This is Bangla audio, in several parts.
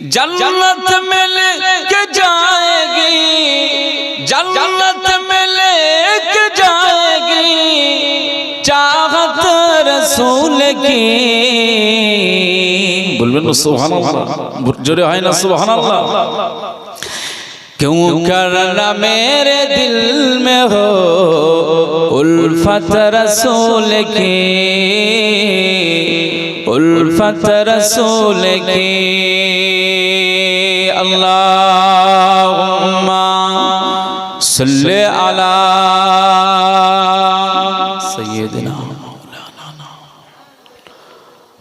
जन्नत मिल के जाएगी जन्नत मिल के जाएगी चाहत रसूल की बोलबे ना सुभान अल्लाह जोरे है ना सुभान अल्लाह क्यों करना मेरे दिल में हो उल्फत रसूल की उल्फत रसूल की अल्लाहुम्मा सल्ले अला सय्यदना मौलाना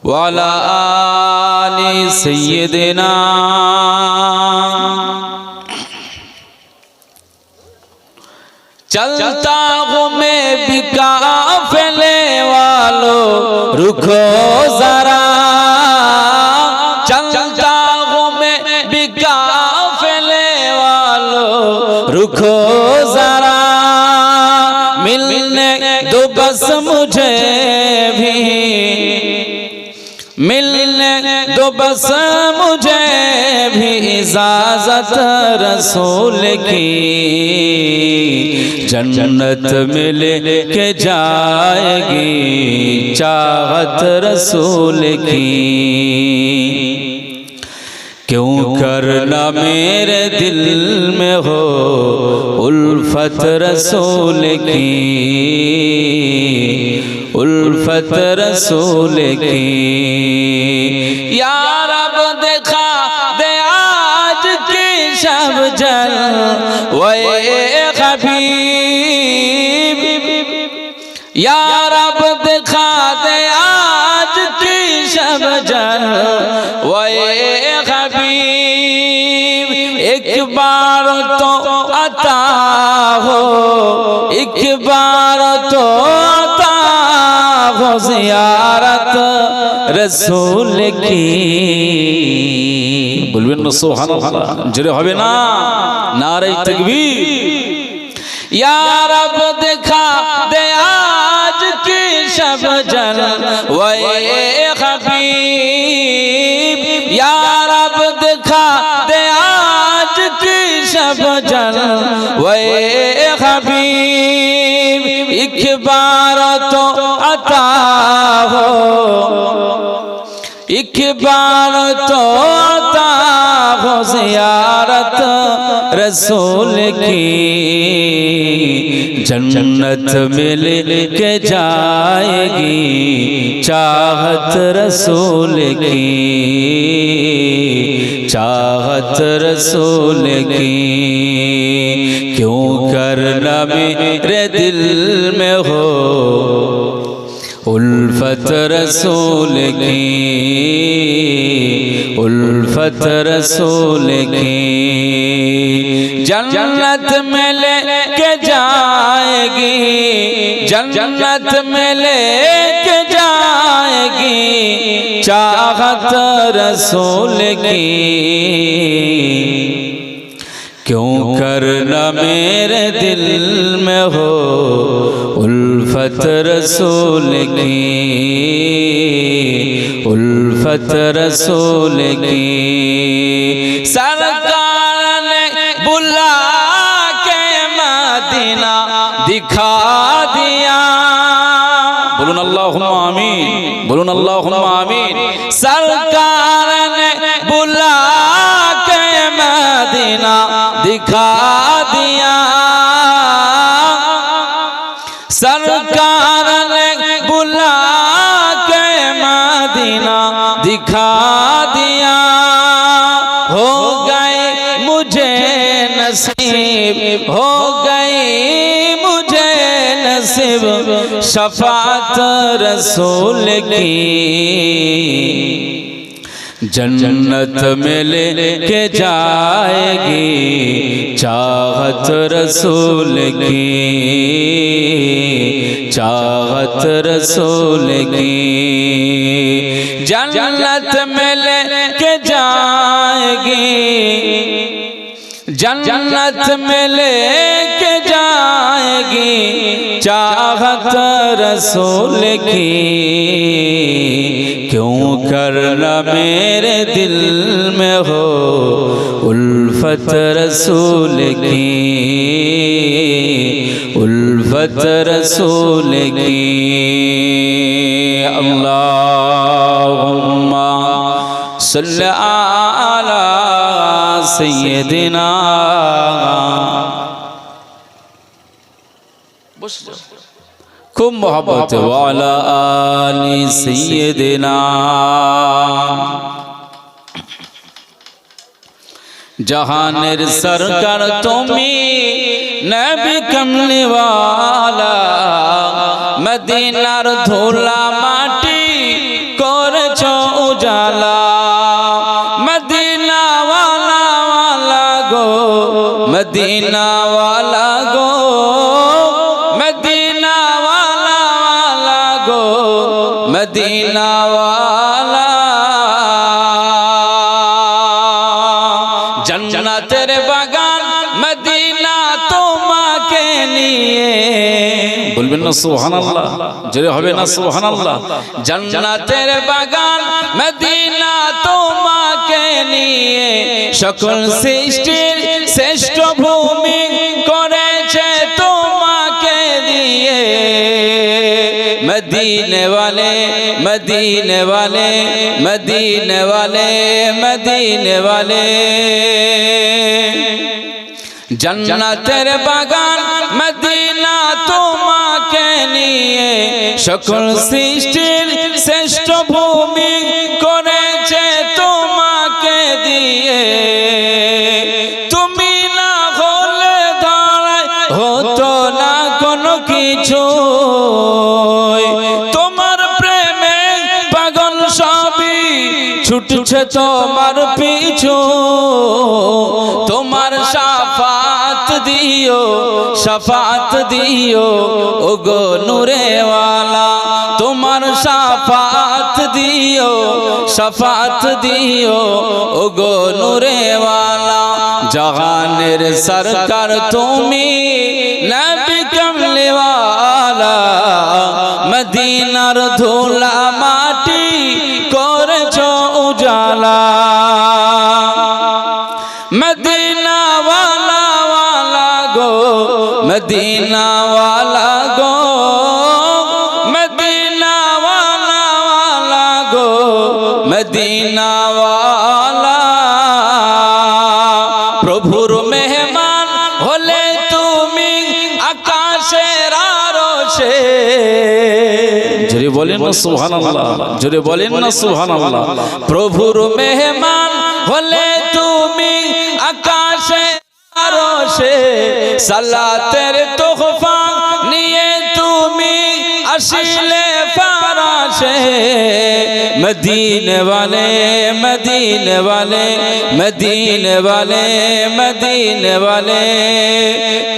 वाला आली सय्यदना चलता हूँ मैं भी काफिले वालों رکھو ذرا چلتا ہوں میں بھی کافلے والو۔ رکھو ذرا ملنے دو بس مجھے بھی۔ مل بس مجھے بھی اجازت رسول کی جنت ملے کے جائے گی، چاہت رسول کی۔ کیوں کرنا میرے دل میں ہو الفت رسول کی؟ الفت رسول کی۔ شب جل وے خبیب، یا رب دکھا دے آج کی شب جل وے خبیب، ایک بار تو عطا ہو، ایک بار تو عطا ہو زیارت رسول کی۔ বলবেন না সুবহানাল্লাহ জোরে হবে না নারে তাকবীর या रब दिखा दे आज की शब जल वे खबीब या रब दिखा दे आज की शब जल वे खबीब एक बार तो अता हो एक बार तो अता زیارت رسول کی جنت مل کے جائے گی، چاہت رسول کی، چاہت رسول کی۔ کیوں کرنا میرے دل میں ہو؟ الفت رسول کی۔ الفت رسول کی جنت میں لے کے جائے گی، جنت میں لے کے جائے گی۔ چاہت رسول کی۔ کیوں کرنا میرے دل میں ہو الفت رسول کی؟ उल्फत रसूल की सरकार ने बुला के मदीना दिखा दिया बोलून अल्लाह आमीन बोलून अल्लाह आमीन सरकार ने बुला के मदीना दिखा شفاعت رسول کی جنت میں لے کے جائے گی چاہت رسول کی چاہت رسول کی۔ جنت میں لے کے جائے گی، جنت میں لے چاہت رسول کی، کیوں کرنا میرے دل میں ہو الفت رسول کی؟ الفت رسول کی۔ اللہم صلی علی سیدنا خوب محبت والا آلی سیدنا۔ جہانر سرکر تمی نبی کملی والا۔ مدینار دھولا کور کورچو اجالا۔ مدینہ والا والا گو۔ مدینہ মদিনা ওয়ালা জন্নতের বাগান মদিনা তোমাকে নিয়ে। বলবেন না সুবহানাল্লাহ জোরে হবে না সুবহানাল্লাহ। জান্নাতের বাগান মদিনা তোমাকে নিয়ে। সকল সৃষ্টির শ্রেষ্ঠ ভূমি করেছে তোমাকে দিয়ে। مدینے والے مدینے والے مدینے والے مدینے والے۔ جنہ تیرے باغان، مدینہ تو ماں کہنیے شکر کے لیے সকল সৃষ্টির শ্রেষ্ঠ ভূমি করেছে তোমাকে দিয়ে ছুটছে তোমার পিছু, তোমার সাফাত দিও সাফাত দিও ও গো নূরেওয়ালা। তোমার সাফাত দিও সাফাত দিও ও গো নূরেওয়ালা। জাহানের সরকার তুমি নবী কমলিওয়ালা, মদিনার ধুলা মদিনা ওয়ালা প্রভুর মেহমান হলে তুমি আকাশের আরশে। জোরে বলেন না সুবহানাল্লাহ, জোরে বলেন না সুবহানাল্লাহ। প্রভুর মেহমান হলে তুমি আকাশে আরশে। সালাতের তোহফা নিয়ে তুমি আসিলে ফারাশে মদিনে वाले মদিনে वाले মদিনে वाले মদিনে वाले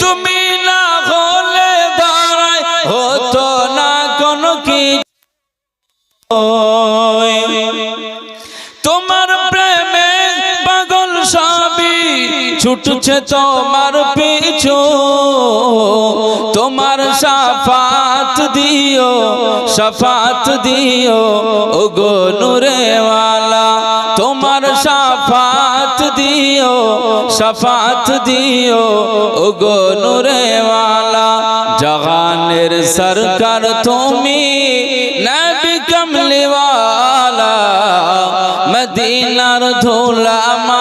তুমি না হলে দাঁড়ায় হতো না কোনো কিছু তোমার প্রেমে পাগল সবই ছুটছে তোমার পিছু তোমার সাফাত দিও সাফাত দিও ও গো নূরেওয়ালা। তোমার সাফাত দিও সাফাত দিও ও গো নূরেওয়ালা। জাহানের সরকার তুমি নবী কমলিওয়ালা। মদিনার ধুলা মাটি